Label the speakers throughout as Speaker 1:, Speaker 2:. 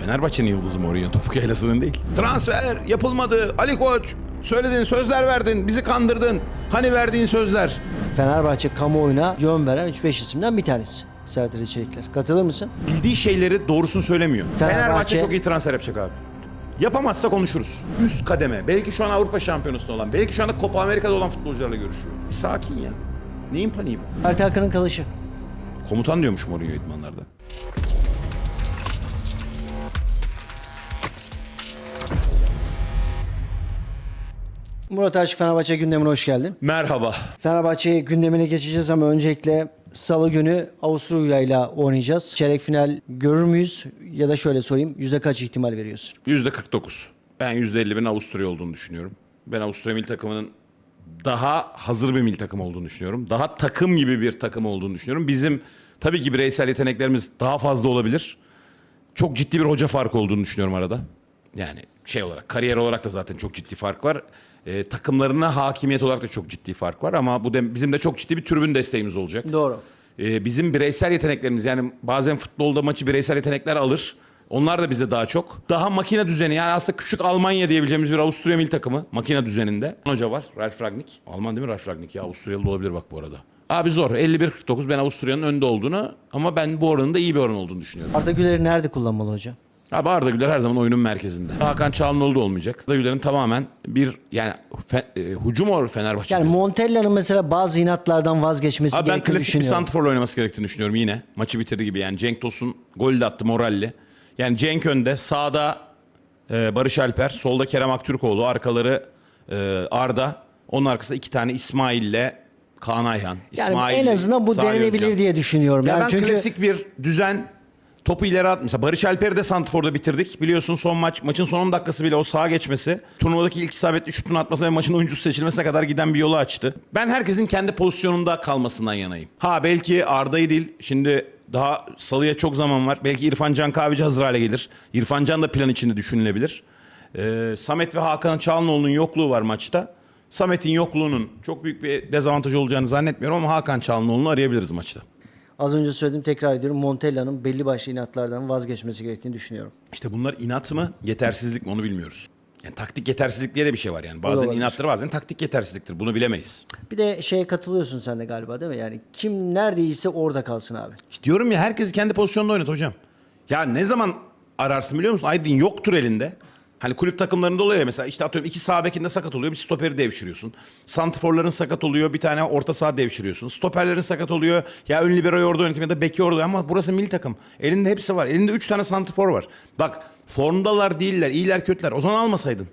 Speaker 1: Fenerbahçe'nin yıldızı Mourinho topuk yaylasının değil. Transfer yapılmadı. Ali Koç söyledin sözler verdin bizi kandırdın. Hani verdiğin sözler.
Speaker 2: Fenerbahçe kamuoyuna yön veren 3-5 isimden bir tanesi. Serdar İçerikler. Katılır mısın?
Speaker 1: Bildiği şeyleri doğrusunu söylemiyor. Fenerbahçe,
Speaker 2: Fenerbahçe-
Speaker 1: çok iyi transfer yapacak abi. Yapamazsa konuşuruz. Üst kademe. Belki şu an Avrupa şampiyonasında olan, belki şu anda Copa Amerika'da olan futbolcularla görüşüyor. Bir sakin ya. Neyin paniği bu?
Speaker 2: Mert Hakan'ın kalışı.
Speaker 1: Komutan diyormuş Mourinho idmanlarda.
Speaker 2: Murat Aşık Fenerbahçe gündemine hoş geldin.
Speaker 1: Merhaba.
Speaker 2: Fenerbahçe gündemine geçeceğiz ama öncelikle Salı günü Avusturya ile oynayacağız. Çeyrek final görür müyüz? Ya da şöyle sorayım. Yüzde kaç ihtimal veriyorsun?
Speaker 1: %49. Ben %51'in Avusturya olduğunu düşünüyorum. Ben Avusturya milli takımının daha hazır bir milli takım olduğunu düşünüyorum. Daha takım gibi bir takım olduğunu düşünüyorum. Bizim tabii ki bireysel yeteneklerimiz daha fazla olabilir. Çok ciddi bir hoca farkı olduğunu düşünüyorum arada. Yani şey olarak, kariyer olarak da zaten çok ciddi fark var. Ee, takımlarına hakimiyet olarak da çok ciddi fark var ama bu da bizim de çok ciddi bir tribün desteğimiz olacak.
Speaker 2: Doğru.
Speaker 1: Ee, bizim bireysel yeteneklerimiz yani bazen futbolda maçı bireysel yetenekler alır. Onlar da bize daha çok. Daha makine düzeni yani aslında küçük Almanya diyebileceğimiz bir Avusturya milli takımı makine düzeninde. Hoca var Ralf Ragnik. Alman değil mi Ralf Ragnik ya Avusturyalı da olabilir bak bu arada. Abi zor 51-49 ben Avusturya'nın önde olduğunu ama ben bu oranın da iyi bir oran olduğunu düşünüyorum.
Speaker 2: Arda Güler'i nerede kullanmalı hocam?
Speaker 1: Abi Arda Güler her zaman oyunun merkezinde. Hakan Çalhanoğlu da olmayacak. Arda Güler'in tamamen bir yani fe, e, hücum olur Fenerbahçe.
Speaker 2: Yani Montella'nın mesela bazı inatlardan vazgeçmesi
Speaker 1: Abi ben
Speaker 2: gerektiğini
Speaker 1: klasik bir
Speaker 2: düşünüyorum.
Speaker 1: santrforla oynaması gerektiğini düşünüyorum yine. Maçı bitirdi gibi yani Cenk Tosun gol de attı moralli. Yani Cenk önde sağda e, Barış Alper, solda Kerem Aktürkoğlu, arkaları e, Arda. Onun arkasında iki tane İsmail'le Kaan Ayhan.
Speaker 2: yani
Speaker 1: İsmail,
Speaker 2: en azından bu
Speaker 1: Salih
Speaker 2: denenebilir
Speaker 1: Özcan.
Speaker 2: diye düşünüyorum.
Speaker 1: Ya
Speaker 2: yani
Speaker 1: ben
Speaker 2: çünkü
Speaker 1: klasik bir düzen topu ileri at. Mesela Barış Alper'i de Santrfor'da bitirdik. Biliyorsun son maç maçın son 10 dakikası bile o sağa geçmesi. Turnuvadaki ilk isabetli şutunu atması ve maçın oyuncusu seçilmesine kadar giden bir yolu açtı. Ben herkesin kendi pozisyonunda kalmasından yanayım. Ha belki Arda'yı değil. Şimdi daha salıya çok zaman var. Belki İrfan Can Kahveci hazır hale gelir. İrfan Can da plan içinde düşünülebilir. Ee, Samet ve Hakan Çalhanoğlu'nun yokluğu var maçta. Samet'in yokluğunun çok büyük bir dezavantaj olacağını zannetmiyorum ama Hakan Çalhanoğlu'nu arayabiliriz maçta.
Speaker 2: Az önce söyledim tekrar ediyorum. Montella'nın belli başlı inatlardan vazgeçmesi gerektiğini düşünüyorum.
Speaker 1: İşte bunlar inat mı, yetersizlik mi onu bilmiyoruz. Yani taktik yetersizlik diye de bir şey var yani. Bazen
Speaker 2: olabilir.
Speaker 1: inattır, bazen taktik yetersizliktir. Bunu bilemeyiz.
Speaker 2: Bir de şeye katılıyorsun sen de galiba değil mi? Yani kim neredeyse orada kalsın abi.
Speaker 1: İşte diyorum ya herkesi kendi pozisyonunda oynat hocam. Ya ne zaman ararsın biliyor musun? Aydın yoktur elinde. Hani kulüp takımlarında oluyor ya mesela işte atıyorum iki sağ bekinde sakat oluyor bir stoperi devşiriyorsun. Santrforların sakat oluyor bir tane orta saha devşiriyorsun. Stoperlerin sakat oluyor ya ön liberoyu orada oynatayım ya da beki orada ama burası milli takım. Elinde hepsi var. Elinde üç tane santrfor var. Bak formdalar değiller iyiler kötüler o zaman almasaydın.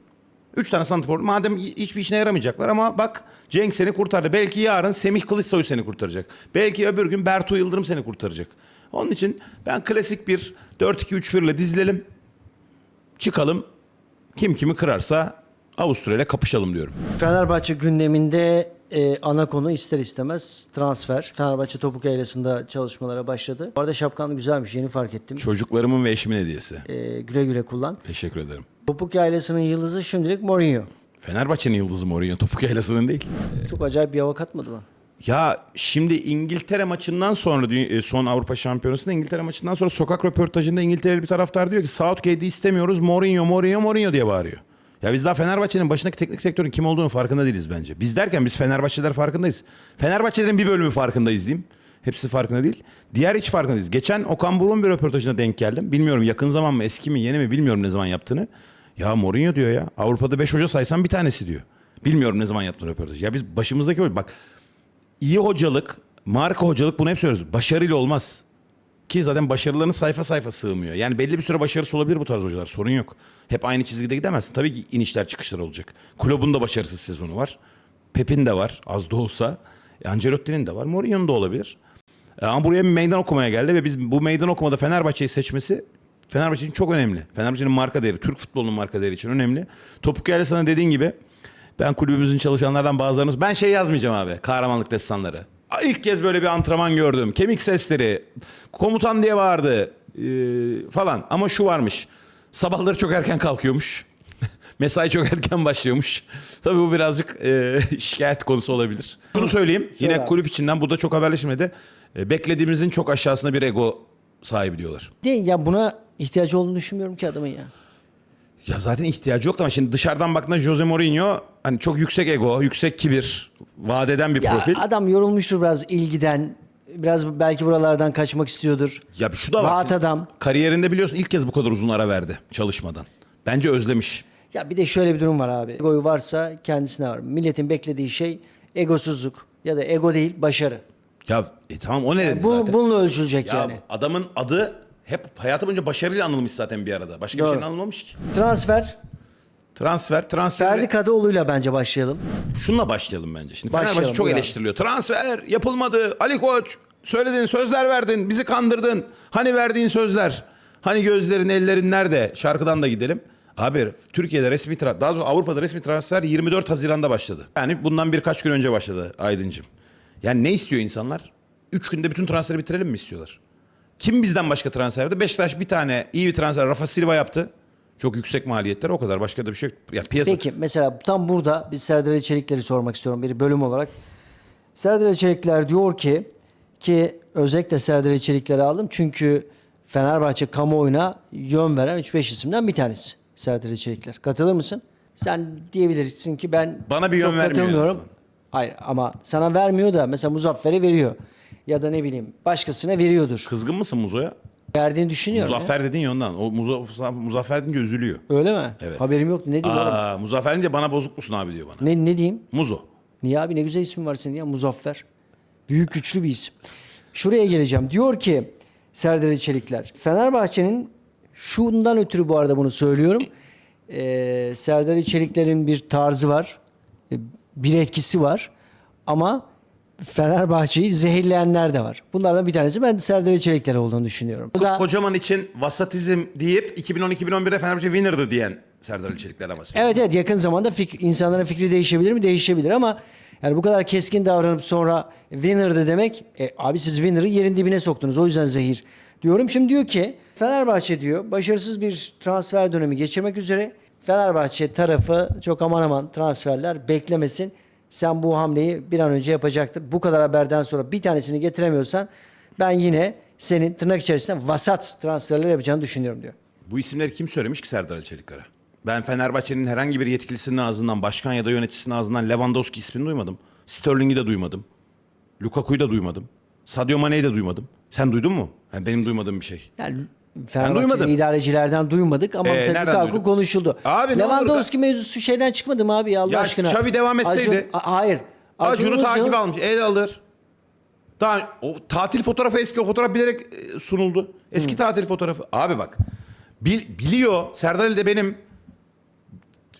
Speaker 1: Üç tane santrfor madem hiçbir işine yaramayacaklar ama bak Cenk seni kurtardı. Belki yarın Semih Kılıçsoy seni kurtaracak. Belki öbür gün Bertu Yıldırım seni kurtaracak. Onun için ben klasik bir 4-2-3-1 ile dizilelim. Çıkalım. Kim kimi kırarsa Avusturya ile kapışalım diyorum.
Speaker 2: Fenerbahçe gündeminde e, ana konu ister istemez transfer. Fenerbahçe topuk yaylasında çalışmalara başladı. Bu arada şapkan güzelmiş yeni fark ettim.
Speaker 1: Çocuklarımın ve eşimin hediyesi.
Speaker 2: E, güle güle kullan.
Speaker 1: Teşekkür ederim.
Speaker 2: Topuk yaylasının yıldızı şimdilik Mourinho.
Speaker 1: Fenerbahçe'nin yıldızı Mourinho topuk yaylasının değil.
Speaker 2: Çok acayip bir hava katmadı mı?
Speaker 1: Ya şimdi İngiltere maçından sonra e, son Avrupa Şampiyonası'nda İngiltere maçından sonra sokak röportajında İngiltereli bir taraftar diyor ki Southgate'i istemiyoruz Mourinho Mourinho Mourinho diye bağırıyor. Ya biz daha Fenerbahçe'nin başındaki teknik direktörün kim olduğunu farkında değiliz bence. Biz derken biz Fenerbahçeliler farkındayız. Fenerbahçelerin bir bölümü farkındayız diyeyim. Hepsi farkında değil. Diğer hiç farkındayız. Geçen Okan Buruk'un bir röportajına denk geldim. Bilmiyorum yakın zaman mı eski mi yeni mi bilmiyorum ne zaman yaptığını. Ya Mourinho diyor ya. Avrupa'da 5 hoca saysan bir tanesi diyor. Bilmiyorum ne zaman yaptığını röportajı. Ya biz başımızdaki hoca bak iyi hocalık, marka hocalık bunu hep söylüyoruz. Başarıyla olmaz. Ki zaten başarılarının sayfa sayfa sığmıyor. Yani belli bir süre başarısı olabilir bu tarz hocalar. Sorun yok. Hep aynı çizgide gidemezsin. Tabii ki inişler çıkışlar olacak. Klopp'un da başarısız sezonu var. Pep'in de var az da olsa. E, Ancelotti'nin de var. Mourinho'nun da olabilir. E, Ama buraya bir meydan okumaya geldi ve biz bu meydan okumada Fenerbahçe'yi seçmesi Fenerbahçe için çok önemli. Fenerbahçe'nin marka değeri, Türk futbolunun marka değeri için önemli. Topuk yerle sana dediğin gibi ben kulübümüzün çalışanlardan bazılarınız ben şey yazmayacağım abi kahramanlık destanları. İlk kez böyle bir antrenman gördüm. Kemik sesleri, komutan diye vardı falan. Ama şu varmış. Sabahları çok erken kalkıyormuş. Mesai çok erken başlıyormuş. Tabii bu birazcık e, şikayet konusu olabilir. Bunu söyleyeyim.
Speaker 2: Söyle
Speaker 1: Yine
Speaker 2: abi.
Speaker 1: kulüp içinden bu da çok haberleşmedi. E, beklediğimizin çok aşağısında bir ego sahibi diyorlar.
Speaker 2: De, ya buna ihtiyacı olduğunu düşünmüyorum ki adamın ya.
Speaker 1: Ya zaten ihtiyacı yok ama şimdi dışarıdan baktığında Jose Mourinho hani çok yüksek ego, yüksek kibir, vadeden bir
Speaker 2: Ya
Speaker 1: profil.
Speaker 2: adam yorulmuştur biraz ilgiden. Biraz belki buralardan kaçmak istiyordur.
Speaker 1: Ya şu da var.
Speaker 2: Rahat adam.
Speaker 1: Kariyerinde biliyorsun ilk kez bu kadar uzun ara verdi çalışmadan. Bence özlemiş.
Speaker 2: Ya bir de şöyle bir durum var abi. Egoyu varsa kendisine var. Milletin beklediği şey egosuzluk ya da ego değil başarı.
Speaker 1: Ya e, tamam o ne dedi
Speaker 2: Bu,
Speaker 1: zaten.
Speaker 2: bununla ölçülecek
Speaker 1: ya
Speaker 2: yani.
Speaker 1: adamın adı hep hayatı boyunca başarıyla anılmış zaten bir arada. Başka bir
Speaker 2: Doğru.
Speaker 1: şeyle anılmamış ki.
Speaker 2: Transfer
Speaker 1: Transfer, transfer.
Speaker 2: Ferdi Kadıoğlu'yla bence başlayalım.
Speaker 1: Şununla başlayalım bence. Şimdi
Speaker 2: Başlayalım,
Speaker 1: Fenerbahçe çok
Speaker 2: buyur abi.
Speaker 1: eleştiriliyor. Transfer yapılmadı. Ali Koç söyledin, sözler verdin, bizi kandırdın. Hani verdiğin sözler? Hani gözlerin, ellerin nerede? Şarkıdan da gidelim. Abi Türkiye'de resmi tra- daha doğrusu Avrupa'da resmi transfer 24 Haziran'da başladı. Yani bundan birkaç gün önce başladı Aydıncım. Yani ne istiyor insanlar? 3 günde bütün transferi bitirelim mi istiyorlar? Kim bizden başka transfer yaptı? Beşiktaş bir tane iyi bir transfer Rafa Silva yaptı. Çok yüksek maliyetler o kadar. Başka da bir şey yok. Ya piyasa
Speaker 2: Peki mesela tam burada bir Serdar Çelikler'i sormak istiyorum bir bölüm olarak. Serdar Çelikler diyor ki ki özellikle Serdar Çelikler'i aldım çünkü Fenerbahçe kamuoyuna yön veren 3-5 isimden bir tanesi Serdar Çelikler. Katılır mısın? Sen diyebilirsin ki ben
Speaker 1: Bana bir yön
Speaker 2: çok
Speaker 1: vermiyor
Speaker 2: katılmıyorum. Hayır ama sana vermiyor da mesela Muzaffer'e veriyor. Ya da ne bileyim başkasına veriyordur.
Speaker 1: Kızgın mısın Muzo'ya?
Speaker 2: Verdiğini düşünüyorum.
Speaker 1: Muzaffer dedin ya ondan. O Muzo, Muzaffer deyince üzülüyor.
Speaker 2: Öyle mi?
Speaker 1: Evet.
Speaker 2: Haberim yoktu. Ne oğlum?
Speaker 1: Aa, Muzaffer deyince bana bozuk musun abi diyor bana.
Speaker 2: Ne, ne diyeyim?
Speaker 1: Muzo.
Speaker 2: Niye abi ne güzel ismin var senin ya Muzaffer. Büyük güçlü bir isim. Şuraya geleceğim. Diyor ki Serdar Ali Çelikler. Fenerbahçe'nin şundan ötürü bu arada bunu söylüyorum. Ee, Serdar Ali Çelikler'in bir tarzı var. Ee, Bir etkisi var. Ama Fenerbahçe'yi zehirleyenler de var. Bunlardan bir tanesi ben Serdar Çelikler olduğunu düşünüyorum. Bu da-
Speaker 1: Kocaman için vasatizm deyip 2010-2011'de Fenerbahçe winner'dı diyen Serdar Ali Çelikler ama.
Speaker 2: Evet evet yakın zamanda fikir, insanların fikri değişebilir mi? Değişebilir ama yani bu kadar keskin davranıp sonra winner'dı demek e, abi siz winner'ı yerin dibine soktunuz o yüzden zehir diyorum. Şimdi diyor ki Fenerbahçe diyor başarısız bir transfer dönemi geçirmek üzere Fenerbahçe tarafı çok aman aman transferler beklemesin. Sen bu hamleyi bir an önce yapacaktın. Bu kadar haberden sonra bir tanesini getiremiyorsan ben yine senin tırnak içerisinde vasat transferler yapacağını düşünüyorum diyor.
Speaker 1: Bu isimleri kim söylemiş ki Serdar Ali Çelikler'e? Ben Fenerbahçe'nin herhangi bir yetkilisinin ağzından, başkan ya da yöneticisinin ağzından Lewandowski ismini duymadım. Sterling'i de duymadım. Lukaku'yu da duymadım. Sadio Mane'yi de duymadım. Sen duydun mu? Yani benim duymadığım bir şey.
Speaker 2: Yani Fenerbahçe'nin
Speaker 1: duymadım.
Speaker 2: idarecilerden duymadık ama
Speaker 1: Ee,
Speaker 2: mesela
Speaker 1: nereden
Speaker 2: Lukaku
Speaker 1: duydun?
Speaker 2: konuşuldu.
Speaker 1: Abi ne
Speaker 2: Lewandowski mevzusu şeyden çıkmadı mı abi ya Allah
Speaker 1: Ya
Speaker 2: aşkına?
Speaker 1: Xavi devam etseydi-
Speaker 2: A- hayır.
Speaker 1: Acun'u
Speaker 2: Ilıcalı-
Speaker 1: takip almış. El alır. Daha o tatil fotoğrafı eski o fotoğraf bilerek e, sunuldu. Eski tatil fotoğrafı. Abi bak. bil- biliyor. Serdar Ali de benim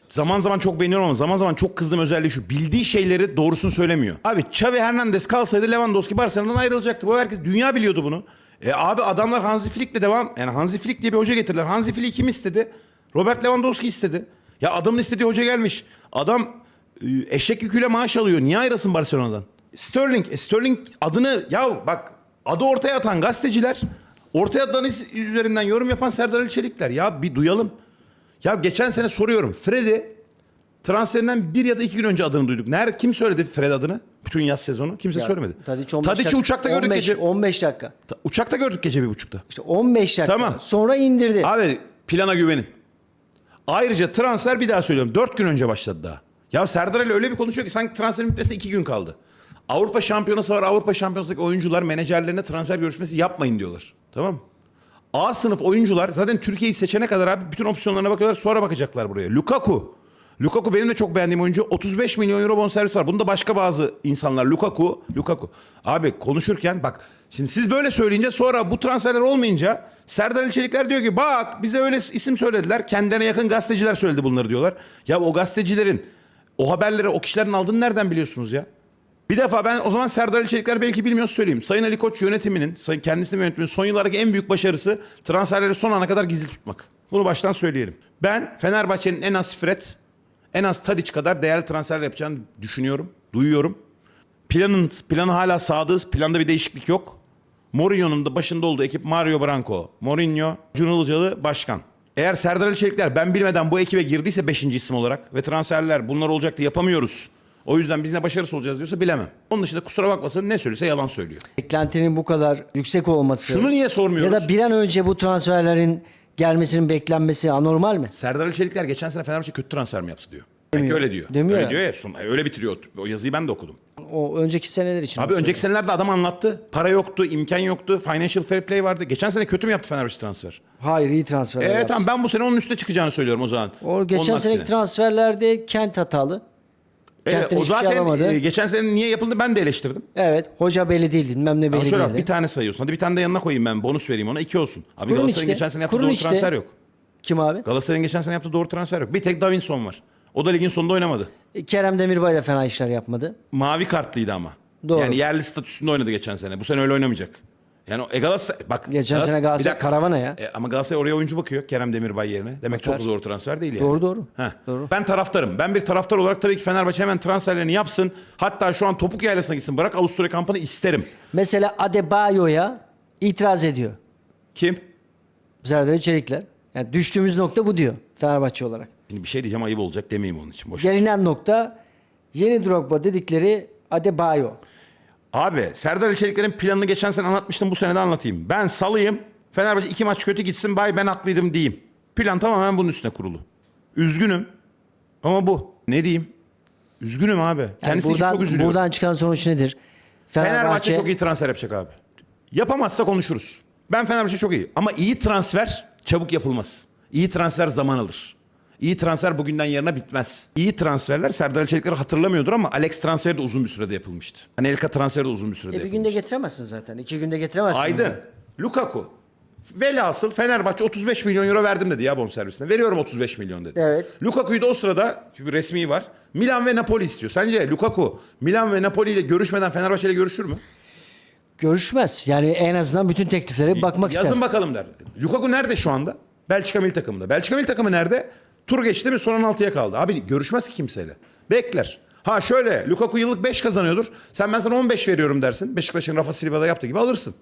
Speaker 1: zaman zaman çok beğeniyorum ama zaman zaman çok kızdığım özelliği şu. Bildiği şeyleri doğrusunu söylemiyor. Abi Xavi Hernandez kalsaydı Lewandowski Barcelona'dan ayrılacaktı. Bu herkes dünya biliyordu bunu. E abi adamlar Hansi Flick'le devam. Yani Hansi Flick diye bir hoca getirdiler. Hansi Flick kim istedi? Robert Lewandowski istedi. Ya adamın istediği hoca gelmiş. Adam e, eşek yüküyle maaş alıyor. Niye ayrılsın Barcelona'dan? Sterling. E, Sterling adını ya bak adı ortaya atan gazeteciler ortaya atılan is- üzerinden yorum yapan Serdar Ali Çelikler. Ya bir duyalım. Ya geçen sene soruyorum. Freddy transferinden bir ya da iki gün önce adını duyduk. Nerede kim söyledi Fred adını? Bütün yaz sezonu kimse
Speaker 2: Ya,
Speaker 1: söylemedi.
Speaker 2: Tadiç 15
Speaker 1: Tadiç'i
Speaker 2: dakika-
Speaker 1: uçakta gördük
Speaker 2: 15,
Speaker 1: gece.
Speaker 2: 15 dakika.
Speaker 1: Ta- Uçakta gördük gece bir buçukta.
Speaker 2: İşte 15 dakika.
Speaker 1: Tamam.
Speaker 2: Sonra indirdi.
Speaker 1: Abi plana güvenin. Ayrıca transfer bir daha söylüyorum. Dört gün önce başladı daha. Ya Serdar Ali öyle bir konuşuyor ki sanki transferin bitmesine iki gün kaldı. Avrupa şampiyonası var. Avrupa şampiyonasındaki oyuncular menajerlerine transfer görüşmesi yapmayın diyorlar. Tamam mı? A sınıf oyuncular zaten Türkiye'yi seçene kadar abi bütün opsiyonlarına bakıyorlar sonra bakacaklar buraya. Lukaku. Lukaku benim de çok beğendiğim oyuncu. 35 milyon euro bonservis var. Bunda başka bazı insanlar. Lukaku, Lukaku. Abi konuşurken bak şimdi siz böyle söyleyince sonra bu transferler olmayınca Serdar Ali Çelikler diyor ki bak bize öyle isim söylediler. Kendilerine yakın gazeteciler söyledi bunları diyorlar. Ya o gazetecilerin o haberleri o kişilerin aldığını nereden biliyorsunuz ya? Bir defa ben o zaman Serdar Ali Çelikler belki bilmiyorsa söyleyeyim. Sayın Ali Koç yönetiminin, sayın kendisinin yönetiminin son yıllardaki en büyük başarısı transferleri son ana kadar gizli tutmak. Bunu baştan söyleyelim. Ben Fenerbahçe'nin en az Fred, en az Tadic kadar değerli transfer yapacağını düşünüyorum, duyuyorum. Planın planı hala sadığız. Planda bir değişiklik yok. Mourinho'nun da başında olduğu ekip Mario Branco, Mourinho, Cun Ilıcalı başkan. Eğer Serdar Ali Çelikler ben bilmeden bu ekibe girdiyse 5. isim olarak ve transferler bunlar olacaktı yapamıyoruz. O yüzden biz ne başarısız olacağız diyorsa bilemem. Onun dışında kusura bakmasın ne söylese yalan söylüyor.
Speaker 2: Beklentinin bu kadar yüksek olması.
Speaker 1: Şunu niye sormuyoruz?
Speaker 2: Ya da bir an önce bu transferlerin gelmesinin beklenmesi anormal mi?
Speaker 1: Serdar Ali Çelikler geçen sene Fenerbahçe kötü transfer mi yaptı diyor. Belki
Speaker 2: Demiyor.
Speaker 1: öyle diyor.
Speaker 2: Demiyor
Speaker 1: öyle
Speaker 2: yani.
Speaker 1: diyor ya. son- öyle bitiriyor. O yazıyı ben de okudum.
Speaker 2: O önceki seneler için.
Speaker 1: Abi önceki senelerde adam anlattı. Para yoktu, imkan yoktu. Financial fair play vardı. Geçen sene kötü mü yaptı Fenerbahçe transfer?
Speaker 2: Hayır iyi transfer.
Speaker 1: Evet tamam ben bu sene onun üstüne çıkacağını söylüyorum o zaman.
Speaker 2: O geçen
Speaker 1: Onun
Speaker 2: seneki
Speaker 1: aksine.
Speaker 2: transferlerde Kent hatalı.
Speaker 1: Evet,
Speaker 2: Kent'ten
Speaker 1: o
Speaker 2: hiçbir şey
Speaker 1: zaten
Speaker 2: alamadı.
Speaker 1: e, geçen sene niye yapıldı ben de eleştirdim.
Speaker 2: Evet. Hoca belli değildi. Bilmem ne
Speaker 1: Ama
Speaker 2: belli
Speaker 1: şöyle bak,
Speaker 2: değildi.
Speaker 1: bir tane sayıyorsun. Hadi bir tane de yanına koyayım ben. Bonus vereyim ona. iki olsun. Abi
Speaker 2: Kurun
Speaker 1: Galatasaray'ın
Speaker 2: işte.
Speaker 1: geçen sene yaptığı
Speaker 2: Kurun
Speaker 1: doğru
Speaker 2: işte.
Speaker 1: transfer yok.
Speaker 2: Kim abi?
Speaker 1: Galatasaray'ın geçen sene yaptığı doğru transfer yok. Bir tek Davinson var. O da ligin sonunda oynamadı.
Speaker 2: E, Kerem Demirbay da fena işler yapmadı.
Speaker 1: Mavi kartlıydı ama.
Speaker 2: Doğru.
Speaker 1: Yani yerli statüsünde oynadı geçen sene. Bu sene öyle oynamayacak. Yani o- e Galatasaray bak.
Speaker 2: Geçen sene
Speaker 1: bir
Speaker 2: Galatasaray
Speaker 1: dakika.
Speaker 2: karavana ya.
Speaker 1: E, ama Galatasaray oraya oyuncu bakıyor Kerem Demirbay yerine. Demek
Speaker 2: Bakar.
Speaker 1: çok doğru transfer değil yani.
Speaker 2: Doğru, doğru.
Speaker 1: Heh.
Speaker 2: Doğru.
Speaker 1: Ben taraftarım. Ben bir taraftar olarak tabii ki Fenerbahçe hemen transferlerini yapsın. Hatta şu an topuk yaylasına gitsin. Bırak Avusturya kampını isterim.
Speaker 2: Mesela Adebayo'ya itiraz ediyor.
Speaker 1: Kim?
Speaker 2: Serdar Çelikler. Yani düştüğümüz nokta bu diyor Fenerbahçe olarak.
Speaker 1: Şimdi bir şey diyeceğim ayıp olacak demeyeyim onun için. Boş.
Speaker 2: Gelinen nokta yeni Drogba dedikleri Adebayo.
Speaker 1: Abi Serdar Çelikler'in planını geçen sene anlatmıştım bu sene de anlatayım. Ben salıyım. Fenerbahçe iki maç kötü gitsin bay ben haklıydım diyeyim. Plan tamamen bunun üstüne kurulu. Üzgünüm. Ama bu. Ne diyeyim? Üzgünüm abi.
Speaker 2: Yani
Speaker 1: Kendisi
Speaker 2: buradan,
Speaker 1: çok üzülüyor.
Speaker 2: buradan çıkan sonuç nedir?
Speaker 1: Fenerbahçe,
Speaker 2: Fenerbahçe,
Speaker 1: çok iyi transfer yapacak abi. Yapamazsa konuşuruz. Ben Fenerbahçe çok iyi. Ama iyi transfer çabuk yapılmaz. İyi transfer zaman alır. İyi transfer bugünden yarına bitmez. İyi transferler Serdar Ali Çelikler hatırlamıyordur ama Alex transferi de uzun bir sürede yapılmıştı. Anelka transferi de uzun bir sürede
Speaker 2: E, bir günde getiremezsin zaten. İki günde getiremezsin.
Speaker 1: Aydın. Lukaku. Velhasıl Fenerbahçe 35 milyon euro verdim dedi ya bonservisine. Veriyorum 35 milyon dedi.
Speaker 2: Evet.
Speaker 1: Lukaku'yu da o sırada bir resmi var. Milan ve Napoli istiyor. Sence Lukaku Milan ve Napoli ile görüşmeden Fenerbahçe ile görüşür mü?
Speaker 2: Görüşmez. Yani en azından bütün tekliflere bakmak
Speaker 1: Yazın
Speaker 2: ister.
Speaker 1: bakalım der. Lukaku nerede şu anda? Belçika milli takımında. Belçika milli takımı nerede? Tur geçti mi son 16'ya kaldı. Abi görüşmez ki kimseyle. Bekler. Ha şöyle Lukaku yıllık 5 kazanıyordur. Sen ben sana 15 veriyorum dersin. Beşiktaş'ın Rafa Silva'da yaptığı gibi alırsın.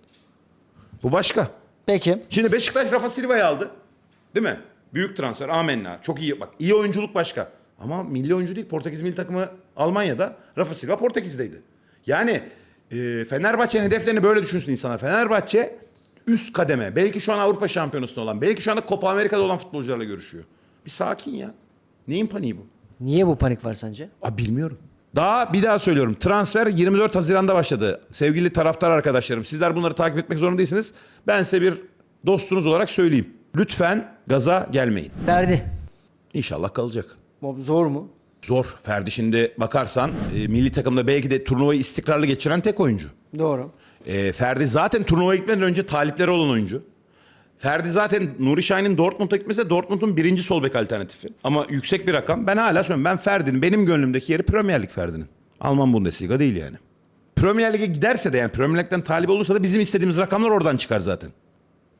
Speaker 1: Bu başka.
Speaker 2: Peki.
Speaker 1: Şimdi Beşiktaş Rafa Silva'yı aldı. Değil mi? Büyük transfer. Amenna. Çok iyi. Bak iyi oyunculuk başka. Ama milli oyuncu değil. Portekiz milli takımı Almanya'da. Rafa Silva Portekiz'deydi. Yani e, Fenerbahçe'nin hedeflerini böyle düşünsün insanlar. Fenerbahçe üst kademe. Belki şu an Avrupa şampiyonasında olan. Belki şu anda Copa Amerika'da olan futbolcularla görüşüyor. Bir sakin ya. Neyin paniği bu?
Speaker 2: Niye bu panik var sence?
Speaker 1: Abi bilmiyorum. Daha bir daha söylüyorum. Transfer 24 Haziran'da başladı. Sevgili taraftar arkadaşlarım. Sizler bunları takip etmek zorunda değilsiniz. Ben size bir dostunuz olarak söyleyeyim. Lütfen gaza gelmeyin.
Speaker 2: Ferdi.
Speaker 1: İnşallah kalacak.
Speaker 2: Zor mu?
Speaker 1: Zor. Ferdi şimdi bakarsan e, milli takımda belki de turnuvayı istikrarlı geçiren tek oyuncu.
Speaker 2: Doğru.
Speaker 1: E, Ferdi zaten turnuvaya gitmeden önce talipleri olan oyuncu. Ferdi zaten Nuri Şahin'in Dortmund'a gitmesi de Dortmund'un birinci sol bek alternatifi. Ama yüksek bir rakam. Ben hala söylüyorum. Ben Ferdi'nin benim gönlümdeki yeri Premier Lig Ferdi'nin. Alman Bundesliga değil yani. Premier Lig'e giderse de yani Premier Lig'den talip olursa da bizim istediğimiz rakamlar oradan çıkar zaten.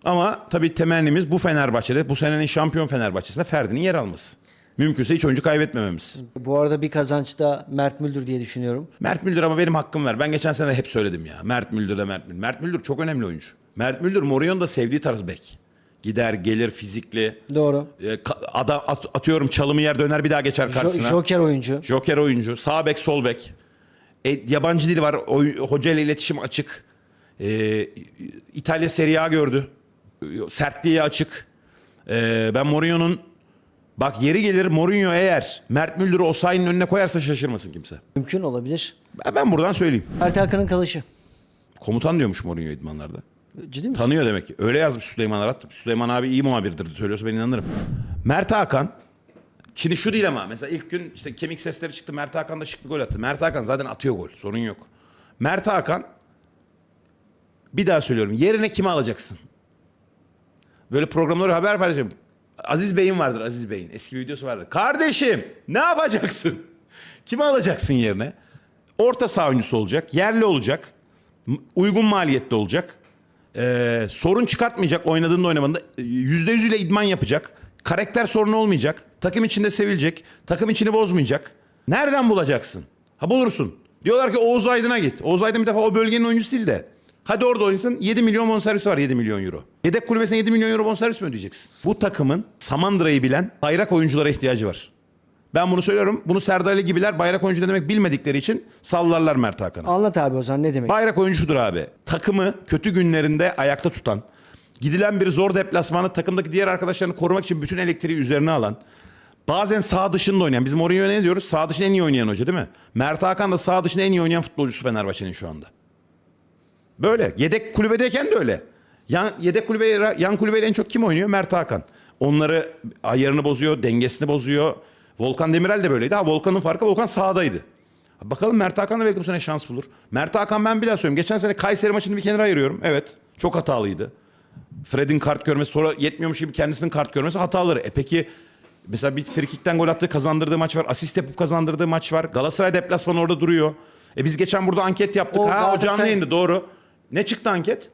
Speaker 1: Ama tabii temennimiz bu Fenerbahçe'de bu senenin şampiyon Fenerbahçe'sinde Ferdi'nin yer alması. Mümkünse hiç oyuncu kaybetmememiz.
Speaker 2: Bu arada bir kazanç da Mert Müldür diye düşünüyorum.
Speaker 1: Mert Müldür ama benim hakkım ver. Ben geçen sene hep söyledim ya. Mert Müldür de Mert Müldür. Mert Müldür çok önemli oyuncu. Mert Müldür Mourinho'nun da sevdiği tarz bek. Gider, gelir, fizikli.
Speaker 2: Doğru.
Speaker 1: E, ka- adam at- atıyorum çalımı yer döner bir daha geçer
Speaker 2: Jo-
Speaker 1: karşısına.
Speaker 2: Joker oyuncu.
Speaker 1: Joker oyuncu. Sağ bek, sol bek. E, yabancı dili var. Oy, hoca ile iletişim açık. E, İtalya Serie A gördü. E, Sertliği açık. E, ben Mourinho'nun bak yeri gelir Mourinho eğer Mert Müldür'ü Osayi'nin önüne koyarsa şaşırmasın kimse.
Speaker 2: Mümkün olabilir.
Speaker 1: Ben, ben buradan söyleyeyim.
Speaker 2: Mert Hakan'ın kalışı.
Speaker 1: Komutan diyormuş Mourinho idmanlarda.
Speaker 2: Ciddi mi?
Speaker 1: Tanıyor demek ki. Öyle yazmış Süleyman Arat. Süleyman abi iyi muhabirdir söylüyorsa ben inanırım. Mert Hakan Şimdi şu değil ama mesela ilk gün işte kemik sesleri çıktı. Mert Hakan da şık bir gol attı. Mert Hakan zaten atıyor gol. Sorun yok. Mert Hakan bir daha söylüyorum. Yerine kimi alacaksın? Böyle programları haber paylaşacağım. Aziz Bey'in vardır Aziz Bey'in. Eski bir videosu vardır. Kardeşim ne yapacaksın? Kimi alacaksın yerine? Orta saha oyuncusu olacak. Yerli olacak. Uygun maliyetli olacak. Ee, sorun çıkartmayacak oynadığında oynamadığında. Yüzde yüz ile idman yapacak. Karakter sorunu olmayacak. Takım içinde sevilecek. Takım içini bozmayacak. Nereden bulacaksın? Ha bulursun. Diyorlar ki Oğuz Aydın'a git. Oğuz Aydın bir defa o bölgenin oyuncusu değil de. Hadi orada oynasın 7 milyon bonservisi var 7 milyon euro. Yedek kulübesine 7 milyon euro bonservis mi ödeyeceksin? Bu takımın Samandıra'yı bilen bayrak oyunculara ihtiyacı var. Ben bunu söylüyorum. Bunu Serdar Ali gibiler bayrak oyuncu ne demek bilmedikleri için sallarlar Mert Hakan'a.
Speaker 2: Anlat abi o zaman ne demek?
Speaker 1: Bayrak oyuncusudur abi. Takımı kötü günlerinde ayakta tutan, Gidilen bir zor deplasmanı takımdaki diğer arkadaşlarını korumak için bütün elektriği üzerine alan. Bazen sağ dışında oynayan. Biz Mourinho'ya ne diyoruz? Sağ dışında en iyi oynayan hoca değil mi? Mert Hakan da sağ dışında en iyi oynayan futbolcusu Fenerbahçe'nin şu anda. Böyle. Yedek kulübedeyken de öyle. Yan, yedek kulübe, yan kulübeyle en çok kim oynuyor? Mert Hakan. Onları ayarını bozuyor, dengesini bozuyor. Volkan Demirel de böyleydi. Ha Volkan'ın farkı Volkan sağdaydı. Bakalım Mert Hakan da belki bu sene şans bulur. Mert Hakan ben bir daha söyleyeyim. Geçen sene Kayseri maçını bir kenara ayırıyorum. Evet. Çok hatalıydı. Fred'in kart görmesi sonra yetmiyormuş gibi kendisinin kart görmesi hataları. E peki mesela bir frikikten gol attığı kazandırdığı maç var. Asist yapıp kazandırdığı maç var. Galatasaray deplasmanı orada duruyor. E biz geçen burada anket yaptık.
Speaker 2: O
Speaker 1: ha o canlı yayında doğru. Ne çıktı anket?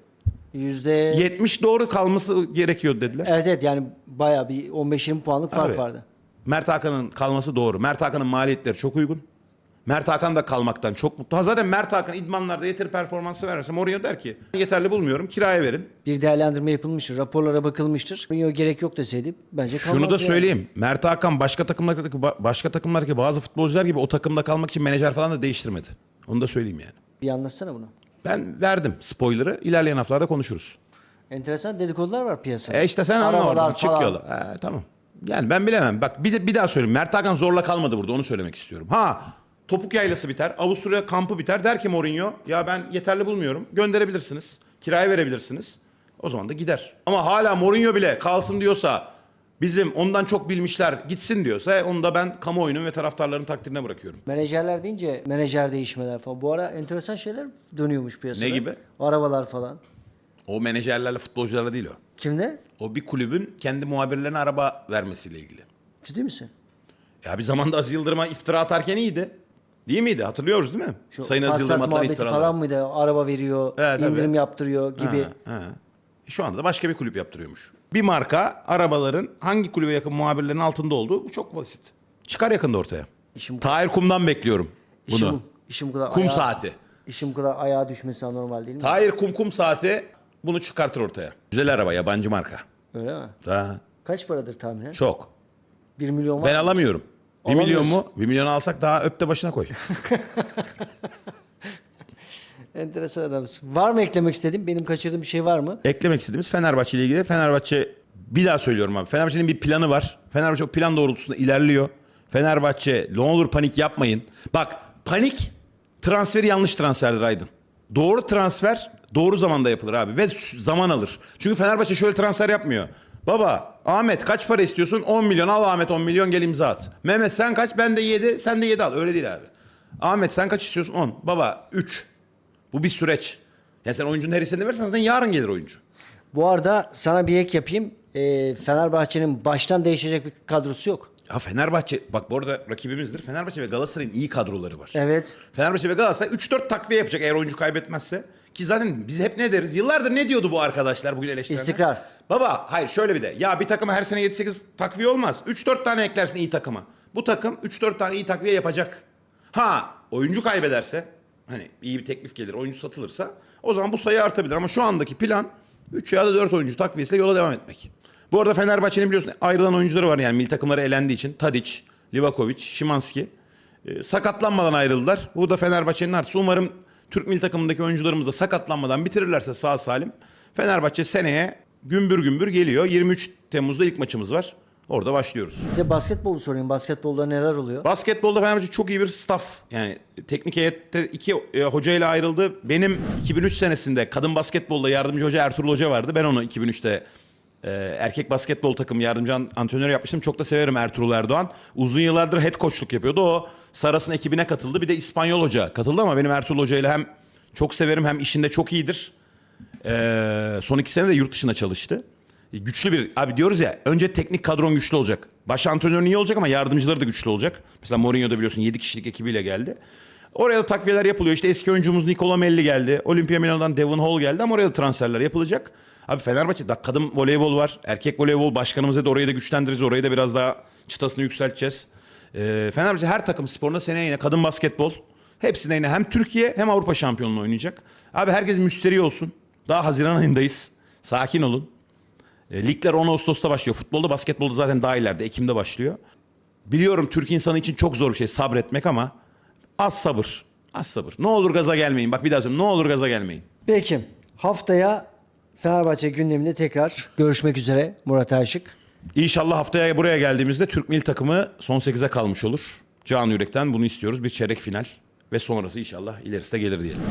Speaker 2: Yüzde
Speaker 1: 70 doğru kalması gerekiyor dediler.
Speaker 2: Evet evet yani bayağı bir 15-20 puanlık fark
Speaker 1: Abi,
Speaker 2: vardı.
Speaker 1: Mert Hakan'ın kalması doğru. Mert Hakan'ın maliyetleri çok uygun. Mert Hakan da kalmaktan çok mutlu. Ha zaten Mert Hakan idmanlarda yeteri performansı vermese Mourinho der ki yeterli bulmuyorum kiraya verin.
Speaker 2: Bir değerlendirme yapılmıştır, raporlara bakılmıştır. Mourinho gerek yok deseydi bence kalmaz.
Speaker 1: Şunu da
Speaker 2: yani.
Speaker 1: söyleyeyim. Mert Hakan başka takımlardaki başka takımlardaki bazı futbolcular gibi o takımda kalmak için menajer falan da değiştirmedi. Onu da söyleyeyim yani.
Speaker 2: Bir anlatsana bunu.
Speaker 1: Ben verdim spoiler'ı. İlerleyen haftalarda konuşuruz.
Speaker 2: Enteresan dedikodular var piyasada.
Speaker 1: E işte sen anla oradan. Çık
Speaker 2: falan.
Speaker 1: yola. E, tamam. Yani ben bilemem. Bak bir, de, bir daha söyleyeyim. Mert Hakan zorla kalmadı burada. Onu söylemek istiyorum. Ha topuk yaylası biter. Avusturya kampı biter. Der ki Mourinho ya ben yeterli bulmuyorum. Gönderebilirsiniz. Kiraya verebilirsiniz. O zaman da gider. Ama hala Mourinho bile kalsın diyorsa bizim ondan çok bilmişler gitsin diyorsa e, onu da ben kamuoyunun ve taraftarların takdirine bırakıyorum.
Speaker 2: Menajerler deyince menajer değişmeler falan. Bu ara enteresan şeyler dönüyormuş piyasada.
Speaker 1: Ne gibi?
Speaker 2: Arabalar falan.
Speaker 1: O menajerlerle futbolcularla değil o.
Speaker 2: Kimde?
Speaker 1: O bir kulübün kendi muhabirlerine araba vermesiyle ilgili.
Speaker 2: Ciddi misin?
Speaker 1: Ya bir zamanda Aziz Yıldırım'a iftira atarken iyiydi. Değil miydi? Hatırlıyoruz değil mi?
Speaker 2: Şu
Speaker 1: Sayın Aziz Yıldırım atan
Speaker 2: muhabbeti
Speaker 1: iftiralar.
Speaker 2: falan mıydı? Araba veriyor,
Speaker 1: Evet, tabii.
Speaker 2: indirim yaptırıyor gibi.
Speaker 1: Ha, ha. Şu anda da başka bir kulüp yaptırıyormuş. Bir marka arabaların hangi kulübe yakın muhabirlerin altında olduğu bu çok basit. Çıkar yakında ortaya.
Speaker 2: İşim-
Speaker 1: Tahir Kum'dan bekliyorum bunu.
Speaker 2: İşim, işim bu kadar
Speaker 1: Kum
Speaker 2: ayağa-
Speaker 1: saati.
Speaker 2: İşim bu kadar ayağa düşmesi anormal değil mi?
Speaker 1: Tahir Kum Kum saati bunu çıkartır ortaya. Güzel araba yabancı marka.
Speaker 2: Öyle mi?
Speaker 1: Ha,
Speaker 2: Kaç paradır tahminen?
Speaker 1: çok.
Speaker 2: 1 milyon var
Speaker 1: Ben
Speaker 2: mı?
Speaker 1: alamıyorum. Bir milyon
Speaker 2: Alamıyorsun.
Speaker 1: mu? Bir milyon alsak daha öpte başına koy.
Speaker 2: Enteresan adamsın. Var mı eklemek istediğin? Benim kaçırdığım bir şey var mı?
Speaker 1: eklemek istediğimiz Fenerbahçe ile ilgili. Fenerbahçe bir daha söylüyorum abi. Fenerbahçe'nin bir planı var. Fenerbahçe o plan doğrultusunda ilerliyor. Fenerbahçe ne olur panik yapmayın. Bak panik transferi yanlış transferdir Aydın. Doğru transfer doğru zamanda yapılır abi ve zaman alır. Çünkü Fenerbahçe şöyle transfer yapmıyor. Baba Ahmet kaç para istiyorsun? 10 milyon al Ahmet 10 milyon gel imza at. Mehmet sen kaç? Ben de 7 sen de 7 al. Öyle değil abi. Ahmet sen kaç istiyorsun? 10. Baba 3. Bu bir süreç. Yani sen oyuncunun her istediğini verirsen zaten yarın gelir oyuncu.
Speaker 2: Bu arada sana bir ek yapayım. Ee, Fenerbahçe'nin baştan değişecek bir kadrosu yok.
Speaker 1: Ya Fenerbahçe bak bu arada rakibimizdir. Fenerbahçe ve Galatasaray'ın iyi kadroları var.
Speaker 2: Evet.
Speaker 1: Fenerbahçe ve Galatasaray 3-4 takviye yapacak eğer oyuncu kaybetmezse. Ki zaten biz hep ne deriz? Yıllardır ne diyordu bu arkadaşlar bugün eleştirenler?
Speaker 2: İstikrar.
Speaker 1: Baba hayır şöyle bir de. Ya bir takıma her sene 7-8 takviye olmaz. 3-4 tane eklersin iyi takıma. Bu takım 3-4 tane iyi takviye yapacak. Ha oyuncu kaybederse hani iyi bir teklif gelir oyuncu satılırsa o zaman bu sayı artabilir. Ama şu andaki plan 3 ya da 4 oyuncu takviyesiyle yola devam etmek. Bu arada Fenerbahçe'nin biliyorsun ayrılan oyuncuları var yani milli takımları elendiği için. Tadic, Livakovic, Şimanski. E, sakatlanmadan ayrıldılar. Bu da Fenerbahçe'nin artısı. Umarım Türk milli takımındaki oyuncularımız da sakatlanmadan bitirirlerse sağ salim. Fenerbahçe seneye gümbür gümbür geliyor. 23 Temmuz'da ilk maçımız var. Orada başlıyoruz.
Speaker 2: Bir de basketbolu sorayım. Basketbolda neler oluyor?
Speaker 1: Basketbolda Fenerbahçe çok iyi bir staff. Yani teknik heyette iki e, hoca ile ayrıldı. Benim 2003 senesinde kadın basketbolda yardımcı hoca Ertuğrul Hoca vardı. Ben onu 2003'te e, erkek basketbol takım yardımcı an- antrenör yapmıştım. Çok da severim Ertuğrul Erdoğan. Uzun yıllardır head coachluk yapıyordu. O Saras'ın ekibine katıldı. Bir de İspanyol hoca katıldı ama benim Ertuğrul Hoca ile hem çok severim hem işinde çok iyidir. Ee, son iki sene de yurt dışında çalıştı. E, Güçlü bir abi diyoruz ya önce teknik kadron güçlü olacak. Baş antrenörün iyi olacak ama yardımcıları da güçlü olacak. Mesela Mourinho da biliyorsun 7 kişilik ekibiyle geldi. Oraya da takviyeler yapılıyor. İşte eski oyuncumuz Nicola Melli geldi. Olimpia Milano'dan Devon Hall geldi ama oraya da transferler yapılacak. Abi Fenerbahçe da kadın voleybol var. Erkek voleybol başkanımıza da orayı da güçlendireceğiz. Orayı da biraz daha çıtasını yükselteceğiz. Ee, Fenerbahçe her takım sporunda seneye yine kadın basketbol. Hepsinde yine hem Türkiye hem Avrupa şampiyonluğu oynayacak. Abi herkes müsteri olsun. Daha Haziran ayındayız. Sakin olun. E, ligler 10 Ağustos'ta başlıyor. Futbolda, basketbolda zaten daha ileride. Ekim'de başlıyor. Biliyorum Türk insanı için çok zor bir şey sabretmek ama az sabır. Az sabır. Ne olur gaza gelmeyin. Bak bir daha söyleyeyim. Ne olur gaza gelmeyin.
Speaker 2: Peki. Haftaya Fenerbahçe gündeminde tekrar görüşmek üzere Murat Aşık.
Speaker 1: İnşallah haftaya buraya geldiğimizde Türk milli takımı son 8'e kalmış olur. Can yürekten bunu istiyoruz. Bir çeyrek final ve sonrası inşallah ilerisi de gelir diyelim.